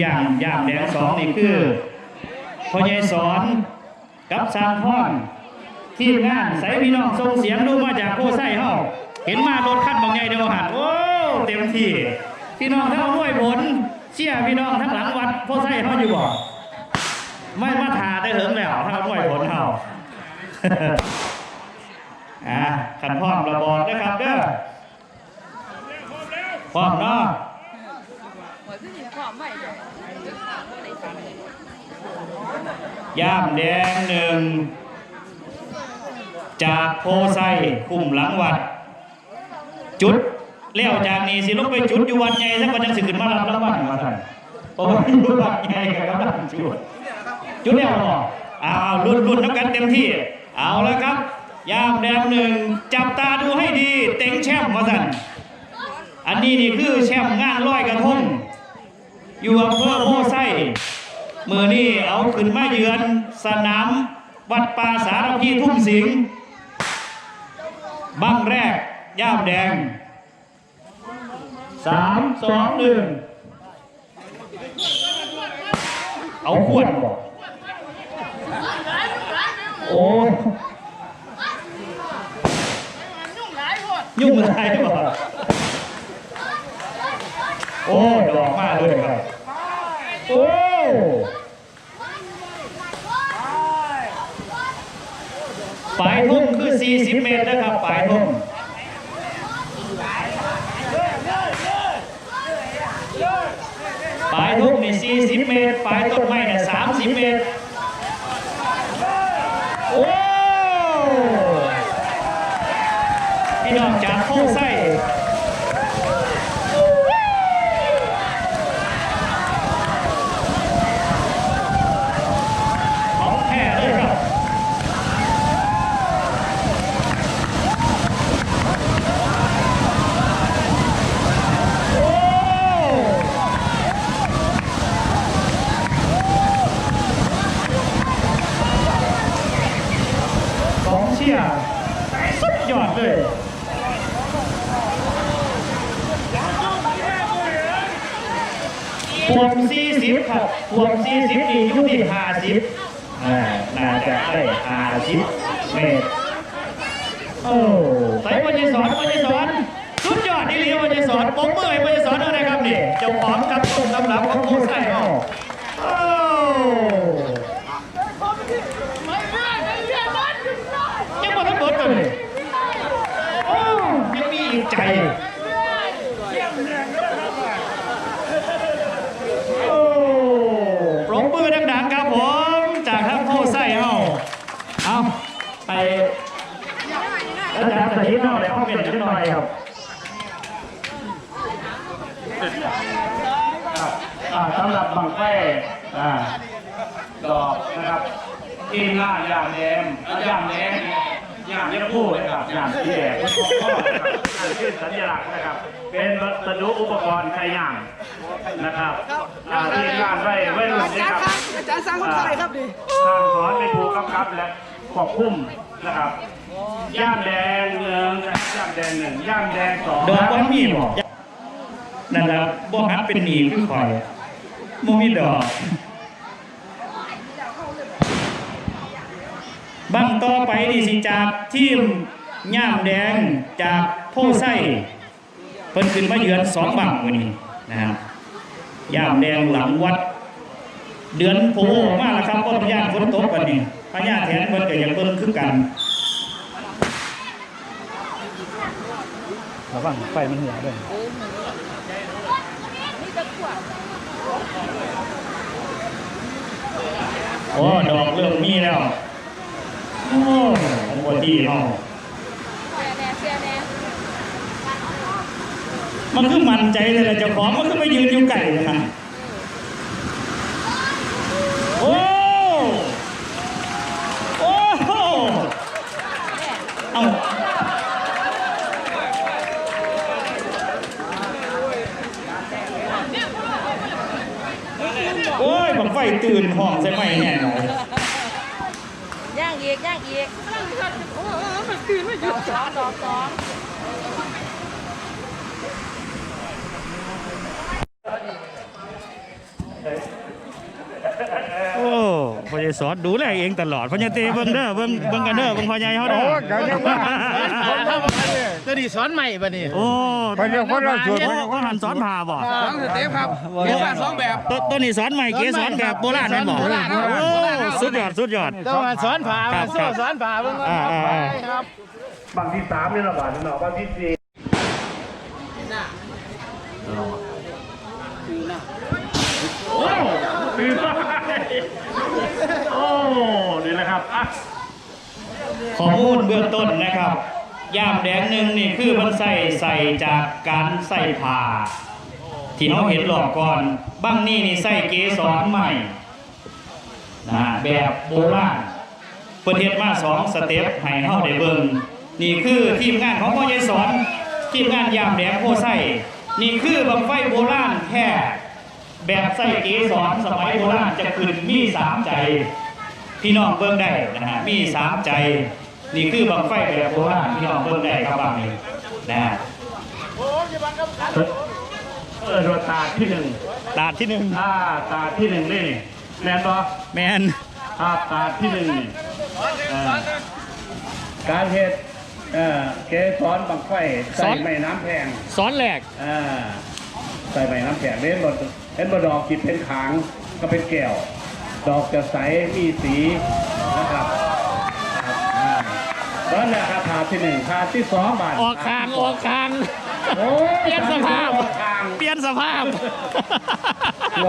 อย่างอย่างแดงสองนี่คือพ่อใหญ่สอนกับสามพรทีมงานใส่พี่น้องส่งเสียงดูมาจากโคไส้เฮาเห็นมารถคันบางใหญ่เดียวหันโอ้เต็มที่พี่น้องทั้งห้วยผลเชี่ยพี่น้องทั้งหลังวัดโคไส้เฮาอยู่บ่ไม่มาทาได้เหิงแล้วทั้งห้วยผลเฮาอ่าขันพร้อมระบอกนะครับเด้อพร้อมเนาะ ย่ามแดงหนึ่ง จากโพไซคุ้มหลังวัด จุดเลี้ยวจากนี้สิลงไปจุดอยู่วัดใหญ่สักวันยังสิขึ้นมารับรางวัลมาท่านเพราะว่าอยู่วัดใหญ่กับกำลังจุดจุดแล้วหรอเอาลุนลุ้นน้ำกันเต็มที่ เอาแล้วครับย่ามแดงหนึ่งจับตาดูให้ดี เต็งแช่มมาท่านอันนี้นี่คือแช่มงานร้อยกระทง อยู่อำเภอโพไซมือนี่เอาขึ้นมาเยือนสนามวัดป่าสารพีทุ่งสิงห์บังแรกย่ามแดงสามสองหนึ่งเอาขวดโอ้ยุ่งอะไรบ่โอ้ ดอกมาเลยครับ โอ้ ปลายทุ่มคือ 40 เมตรนะครับปลายทุ่มปลายทุ่มนี่40 เมตรปลายต้นไม้เนี่ย30 เมตร โอ้ พี่น้องจากโค้งไส้ ของแท้เลยครับ โอ้กองเชียร์สุดยอดเลย พวง40ครับพวง40นี่อยู่ที่50อ่าน่าจะได้50เมตรโอ้ใส่วันยสอนวันยสอนสุดยอดที่เลี้ยวันยสอนผมเมื่อยวันยสอนอะไรครับนี่เจ้าของกับต้นตำรับของโคไส้เนาะโอ้ยังบ่ทันเบิดเลยโอ้ยังมีอีกใจโอ้ปรบมือดังๆครับผม จากทั้งโคไส้เฮาเอาไป อาจารย์สถิตเนาะเดี๋ยวเขาเป็นนิดหน่อยครับสำหรับบังแฟอ่าดอกนะครับทีมงานยามแดงอะยามแดง ยามเลี้ยงผู้นะครับยามที่แดงก็นะครับอ่าชื่อสัญลักษณ์นะครับ เป็นวัสดุอุปกรณ์ใช้ย่างนะครับอ่าทีมงานไว้ไว้รุ่นอานะจารคย์รับครับอาจารย์สร้างคนไทยครับดิทางสอนเป็นผู้กำกับและควบคุมนะครับ ย่ามแดงหนึ่งย่ามแดงหนึ่งย่ามแดงสองดอกบ่มีบ่นั่นแหละบ่หัดเป็นหนีคือข่อยบ่มีดอก บังต่อไปนี่สิจากทีมย่ามแดงจากโพไส้เพิ่นขึ้นมาเยือนสองบังมื้อนี้นะครับย่ามแดงหลังวัด เดือนโพมาแล้วครับบ่ต้องย่านฝนตกกันนี่พญาแถนเพิ่นก็ยังเบิ่งคือกันระวังไฟมันหัวด้วยนี่จะขวบโอ้ดอกเริ่มมีแล้ว โอ้ผมบ่ดีเนาะเสียแน่เสียแน่มันคือมั่นใจเลยล่ะเจ้าของมันคือไปยืนอยู่ไก่นะโอ้โอ้เอาโอ้ยบังไฟตื่นห้องใช่ไหมแน่นอนย่าง อีกย่างอีกโอ้โหมันตื่นไม่หยุดสองดอกสองโอ้พ่อใหญ่สอนดูแลเองตลอดพ่อใหญ่เตเบิ่งเด้อเบิ่งเบิ่งกันเด้อเบิ่งพ่อใหญ่เฮาเด้อ ตัวนี้สอนใหม่ป่ะนี่โอ้ไปเรียกคนละส่วนโอ้ว่าหันสอนผ่าบ่สองสเต็ปครับเรียกว่าสองแบบ ตัวตัวนี้สอนใหม่เก๋สอนแบบโบราณแม่นบ่โบราณครับโอ้สุดยอดสุดยอด ต้องมาสอนผ่าครัมาบโซ่สอนผ่าเบิ่งอ่าอ่าอ่า ครับ บางที่สามนี่ระบาดเนาะบางที่สี่ โอ้ปีนไปโอ้ นี่แหละครับอะ ข้อมูลเบื้องต้นนะครับ ย่ามแดงหนึ่งนี่คือมันใส่ใส่จากการใส่ผ้าที่น้องเห็นหลอกก่อนบ้างนี่นี่ใส่เกสรใหม่นะแบบโบราณเพิ่นเฮ็ดมาสองสเต็ปให้เฮาได้เบิงนี่คือทีมงานของพ่อใหญ่สอนทีมงานยามแดงโพไส้นี่คือบังไฟโบราณแท้แบบใส่เกสรสมัยโบราณจะขึ้นมีสามใจ พี่น้องเบิ่งได้นะฮะมีสามใจ นี่คือบังไฟแบบโบราณพี่น้องเบิ่งได้ครับบางนี้นะฮะเออโดนตาที่หนึ่งตาที่หนึ่งอ่าตาที่หนึ่งนี่แนนบอแมนภาพตาที่หนึ่งนี่อ่าการเฮ็ดเอ่อเกสรบังไฟใส่ไม้น้ำแพงสอนแหลกอ่าใส่ไม้น้ำแข็งเล่นบนเล่นบนดอกกิดเป็นขางก็เป็นแก้วดอกจะใสมีสีนะครับครับอ่า แล้วเนี่ยครับถาดที่หนึ่งถาดที่สองบาทออกคางออกคาง โอ้เปลี่ยนสภาพ ออกทาง เปลี่ยนสภาพ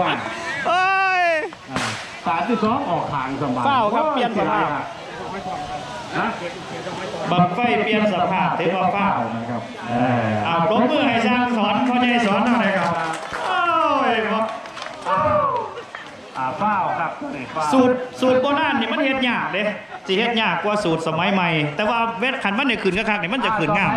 ว่า เอ้ย อ่าถาดที่สองออกทางสบายเปล่าครับเปลี่ยนสภาพ ฮะ บังไฟเปลี่ยนสภาพถือว่าฟ้าวนะครับอ่าปรบมือให้สร้างสอนพ่อใหญ่สอนหน่อยครับโอ้ยบ่อ่าเฝ้าครับตัวนี้เฝ้าสูตรสูตรโบราณนี่มันเฮ็ดยากเด้ สิเฮ็ดยากกว่าสูตรสมัยใหม่ แต่ว่าเวทขันมันเนี่ยขืนกะคักนี่มันจะขืนง่าม